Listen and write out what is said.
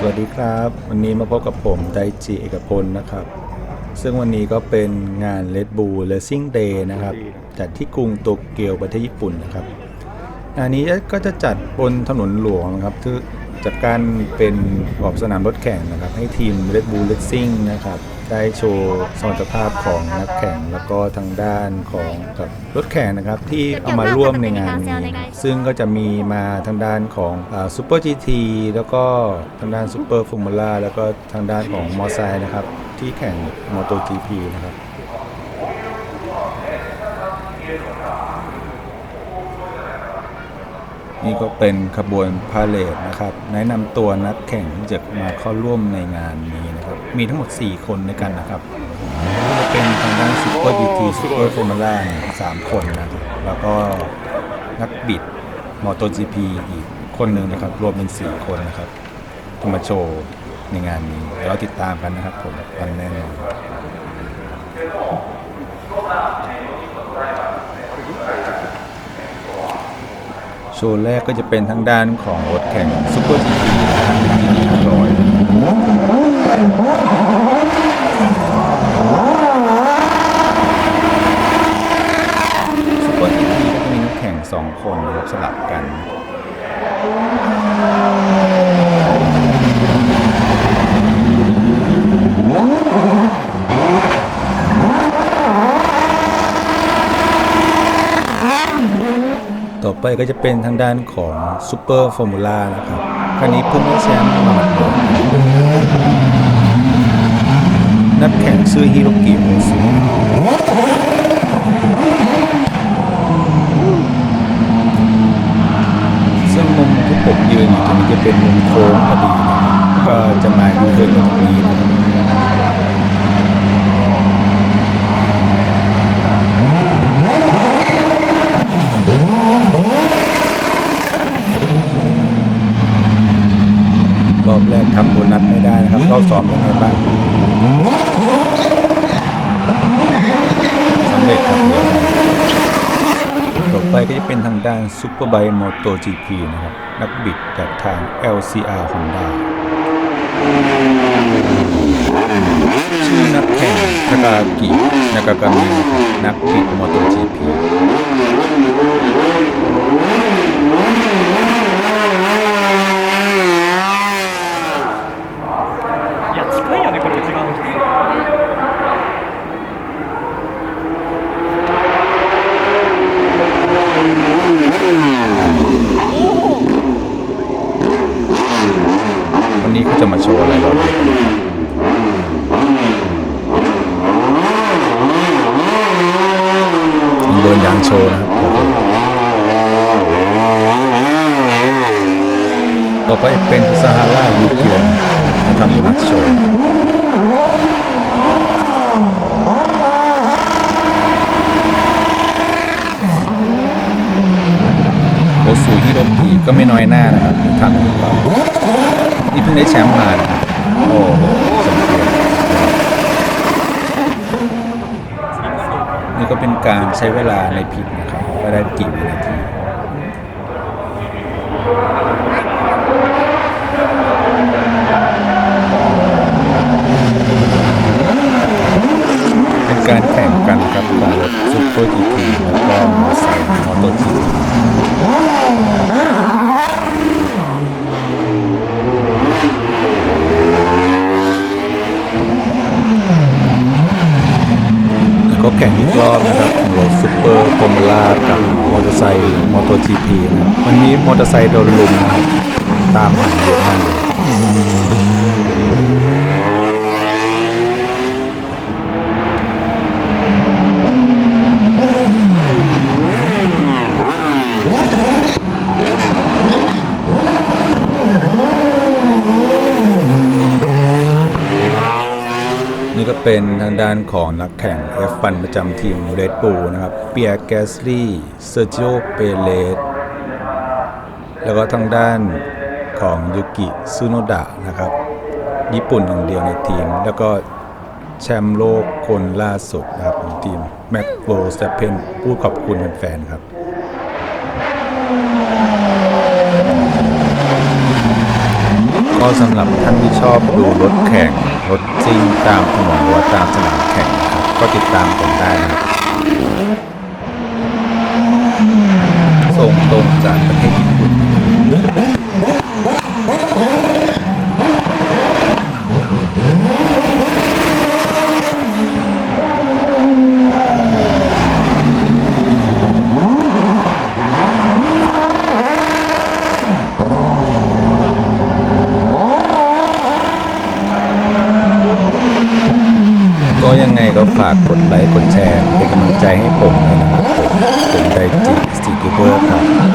สวัสดีครับ วันนี้มาพบกับผมไดจิเอกพลนะครับ ซึ่งวันนี้ก็เป็นงาน Red Bull Racing Day นะครับ จัดที่กรุงโตเกียวประเทศญี่ปุ่นนะครับงานนี้ก็จะจัดบนถนนหลวงนะครับ จากการเป็นออกสนามรถแข่งนะครับ ให้ทีม Red Bull Racing นะครับ ได้โชว์สมรรถภาพของนักแข่ง แล้วก็ทางด้านของกับรถแข่งนะครับ ที่เอามาร่วมในงานนี้ซึ่งก็จะมีมาทางด้านของซูเปอร์จีทีแล้วก็ทางด้านซูเปอร์ฟอร์มูล่าแล้วก็ทางด้านของมอไซค์นะครับ ที่แข่งมอ t o GP นะครับ นี่ก็เป็นขบวนพาเลทนะครับ แนะนำตัวนักแข่งที่จะมาเข้าร่วมในงานนี้นะครับ มีทั้งหมด 4 คนด้วยกันนะครับจะเป็นทางด้านซูเปอร์ GT ซูเปอร์ฟอร์มูล่าสามคนนะครับ แล้วก็นักบิดมอ t o GP อีกคนหนึ่งนะครับ รวมเป็น 4 คนนะครับที่มาโชว์ในงานนี้เดี๋ยวเราติดตามกันนะครับผมวันแน่นอน โชว์แรกก็จะเป็นทางด้านของรถแข่งซุปเปอร์จีทีทางจีทีร้อยซุปเปอร์จีทีก็จะมีนักแข่งสองคนนะครับสลับกัน ต่อ ไปก็จะเป็นทางด้านของซูเปอร์ฟอร์มูล่านะครับคันนี้เพิ่งได้แชมป์มาหมดนักแข่งชื่อฮิโรกิโอซุซึ่งมุมที่ผมยืนอยู่ตรงนี้จะเป็นมุมโค้งพอดีก็จะมาดูเทิร์นตรงนี้นะครับ รอบแรกทำโบนัสไม่ได้นะครับรอบสองเป็นไงบ้างสำเร็จครับต่อไปก็จะเป็นทางด้านซูเปอร์ไบค์มอเตอร์จีพีนะครับ นักบิดจากทาง LCR Honda ชื่อนักแข่งทากากินากากามินักบิดมอเต นี้เขาจะมาโชว์อะไรเราดูกันนะครับโดนยางโชว์นะครับต่อไปเป็นซาฮารายูเกียนทำนักโชว์โอซูฮิโรกิก็ไม่น้อยหน้านะครับทำของเรานี่เพิ่งได้แชมป์มานะครับโอ้โหสมเกียรตินี่ก็เป็นการใช้เวลาในพิษนะครับก็ได้กี่วินาที เป็นการแข่งกันครับของรถซุปเปอร์จีทีแล้วก็มอเตอร์ไซค์มอเตอร์จีทีแล้วก็แข่งอีกรอบนะค รถซูเปอร์ฟอร์มูล่ากับมอเตอร์ไซค์มอเตอร์จีพีนะครับวันนี้มอเตอร์ไซค์โดนลุมนะครับตามหาเยอะมากเลย เป็นทางด้านของนักแข่ง F1 ประจำทีม Red Bull นะครับ เปียร์แกสลี่เซอร์จิโอ เปเลสแล้วก็ทางด้านของยูกิซูโนดะนะครับ ญี่ปุ่นอย่งเดียวในทีม แล้วก็แชมป์โลกคนล่าสุดนะครับของทีม แม็กโ s สเปนพูดขอบคุณแฟนๆครับ ก็สำหรับท่านที่ชอบดูรถแข่งรถซิ่งตามถนนหรือว่าตามสนามแข่งนะครับก็ติดตามผมได้นะครับส่งตรงจากประเทศญี่ปุ่น ก็ฝากกดไลค์กดแชร์เป็นกำลังใจให้ผมด้วยนะครับผมผมไดจิสติทูเบอร์ครับ